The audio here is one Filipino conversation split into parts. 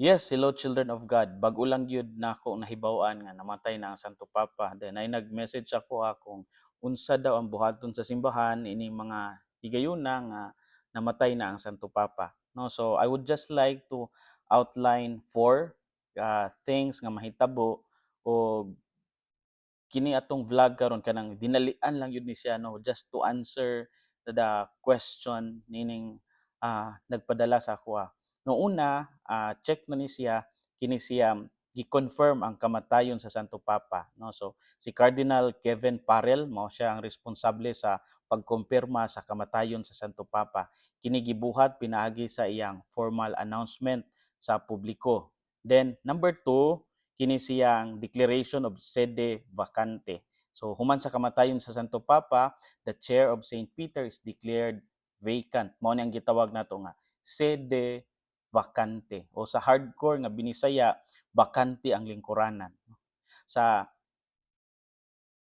Yes, hello children of God. Bago lang gyud nako nahibaw-an nga namatay na ang Santo Papa. Then ay nag-message ako akong unsa daw ang buhaton sa simbahan ini mga higayuna nga namatay na ang Santo Papa. No, so I would just like to outline four uh, things nga mahitabo o kini atong vlog karon kanang dinalian lang yun ni siya no just to answer the question nining ah, nagpadala sa ako ah. No una, ah, check na ni siya kini siya gi-confirm ang kamatayon sa Santo Papa no so si Cardinal Kevin Parel mao siya ang responsable sa pagkumpirma sa kamatayon sa Santo Papa kini gibuhat pinaagi sa iyang formal announcement sa publiko then number two kini siyang declaration of sede vacante so human sa kamatayon sa Santo Papa the chair of St. Peter is declared vacant mao ni ang gitawag nato nga sede vacante o sa hardcore nga binisaya bakante ang lingkuranan. Sa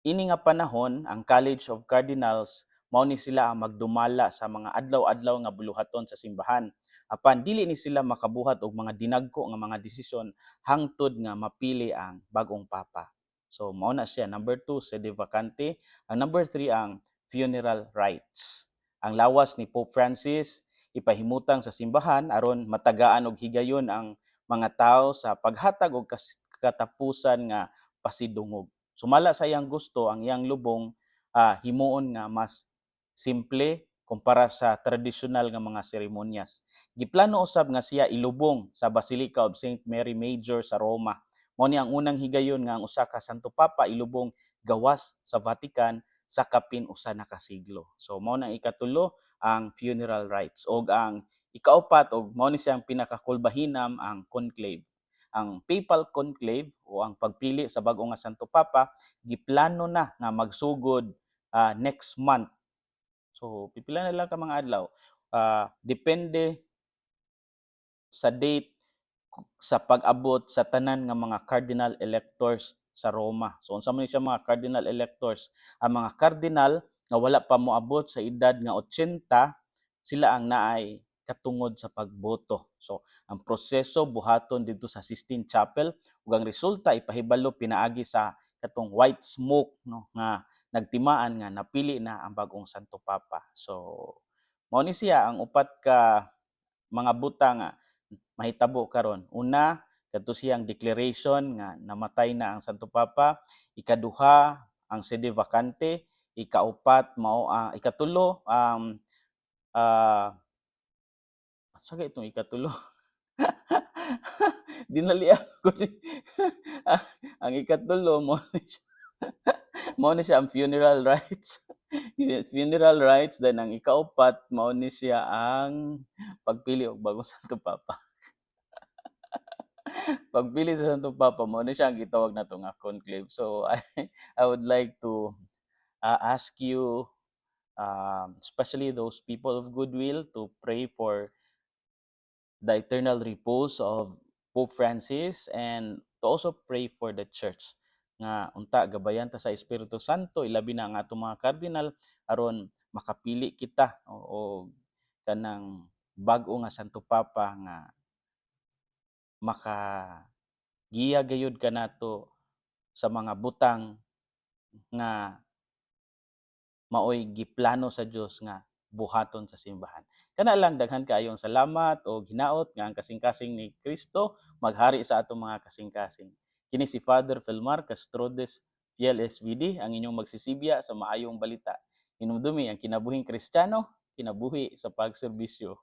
ini nga panahon ang College of Cardinals mao ni sila ang magdumala sa mga adlaw-adlaw nga buluhaton sa simbahan. Apan dili ni sila makabuhat og mga dinagko nga mga desisyon hangtod nga mapili ang bagong papa. So mao na siya. Number 2 sede vacante. Ang number 3 ang funeral rites. Ang lawas ni Pope Francis ipahimutang sa simbahan aron matagaan og higayon ang mga tao sa paghatag og katapusan nga pasidungog. Sumala sa iyang gusto ang iyang lubong ah, himuon nga mas simple kumpara sa tradisyonal nga mga seremonyas. Giplano usab nga siya ilubong sa Basilica of St. Mary Major sa Roma. Mao ni ang unang higayon nga ang usa ka Santo Papa ilubong gawas sa Vatican sa kapin usa na ka siglo. So mao nang ikatulo ang funeral rites og ang ikaupat og mao ni siyang pinakakulbahinam ang conclave. Ang papal conclave o ang pagpili sa bag-o nga Santo Papa giplano na nga magsugod ah, next month. So pipila na lang ka mga adlaw. Ah, depende sa date sa pag-abot sa tanan nga mga cardinal electors sa Roma. So unsa man siya mga cardinal electors? Ang mga cardinal nga wala pa moabot sa edad nga 80, sila ang naay katungod sa pagboto. So ang proseso buhaton dito sa Sistine Chapel ug ang resulta ipahibalo pinaagi sa katong white smoke no nga nagtimaan nga napili na ang bagong Santo Papa. So mao ni siya ang upat ka mga buta nga mahitabo karon. Una, kadto siyang declaration nga namatay na ang Santo Papa. Ikaduha, ang sede vacante. Ikaupat, mao ang ikatulo, um, ah sa itong ikatulo. Dinali ako ni Ah, ang ikatulo mo siya mao ni siya ang funeral rites. funeral rites then ang ikaupat mao ni siya ang pagpili og bagong Santo Papa. Pagpili sa Santo Papa mo ni siya ang gitawag nato nga conclave. So I I would like to uh, ask you um, especially those people of goodwill to pray for the eternal repose of Pope Francis and to also pray for the church nga unta gabayan ta sa Espiritu Santo ilabi na ang atong mga cardinal aron makapili kita o, o kanang bag-o nga Santo Papa nga maka giya gayud ka nato sa mga butang nga maoy giplano sa Dios nga buhaton sa simbahan. Kana lang daghan kaayong salamat o hinaot nga ang kasing-kasing ni Kristo maghari sa atong mga kasing-kasing. Kini si Father Felmar Castrodes Fiel SVD ang inyong magsisibya sa maayong balita. Hinumdumi ang kinabuhing Kristiyano, kinabuhi sa pagserbisyo.